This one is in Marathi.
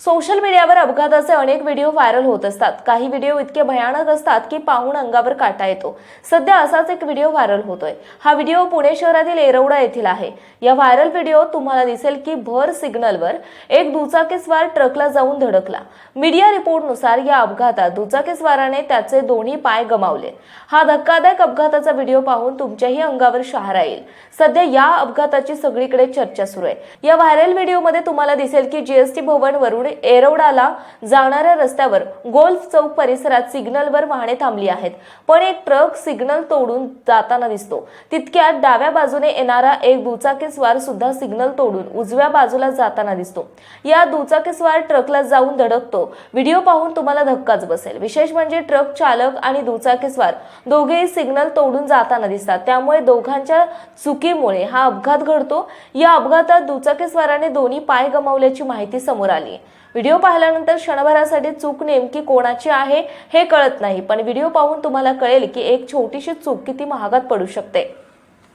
सोशल मीडियावर अपघाताचे अनेक व्हिडिओ व्हायरल होत असतात. काही व्हिडिओ इतके भयानक असतात की पाहून अंगावर काटा येतो. सध्या असाच एक व्हिडिओ व्हायरल होतोय. हा व्हिडिओ पुणे शहरातील एरवडा येथील आहे. या व्हायरल व्हिडिओ तुम्हाला दिसेल की भर सिग्नलवर एक दुचाकीस्वार ट्रकला जाऊन धडकला. मीडिया रिपोर्टनुसार या अपघातात दुचाकीस्वाराने त्याचे दोन्ही पाय गमावले. हा धक्कादायक अपघाताचा व्हिडिओ पाहून तुमच्याही अंगावर शहारा येईल. सध्या या अपघाताची सगळीकडे चर्चा सुरू आहे. या व्हायरल व्हिडिओमध्ये तुम्हाला दिसेल की जीएसटी भवन एरोडाला जाणाऱ्या रस्त्यावर गोल्फ चौक परिसरात सिग्नलवर वाहने थांबली आहेत. पण एक ट्रक सिग्नल तोडून जाताना दिसतो. तितक्यात डाव्या बाजूने येणारा एक दुचाकीस्वार सुद्धा सिग्नल तोडून उजव्या बाजूला जाताना दिसतो. या दुचाकीस्वार ट्रकला जाऊन धडकतो. व्हिडिओ पाहून तुम्हाला धक्काच बसेल. विशेष म्हणजे ट्रक चालक आणि दुचाकीस्वार दोघेही सिग्नल तोडून जाताना दिसतात. त्यामुळे दोघांच्या चुकीमुळे हा अपघात घडतो. या अपघातात दुचाकीस्वाराने दोन्ही पाय गमावल्याची माहिती समोर आली व्हिडिओ पाहिल्यानंतर क्षणभरासाठी चूक नेमकी कोणाची आहे हे कळत नाही पण व्हिडिओ पाहून तुम्हाला कळेल की एक छोटीशी चूक किती महागात पडू शकते.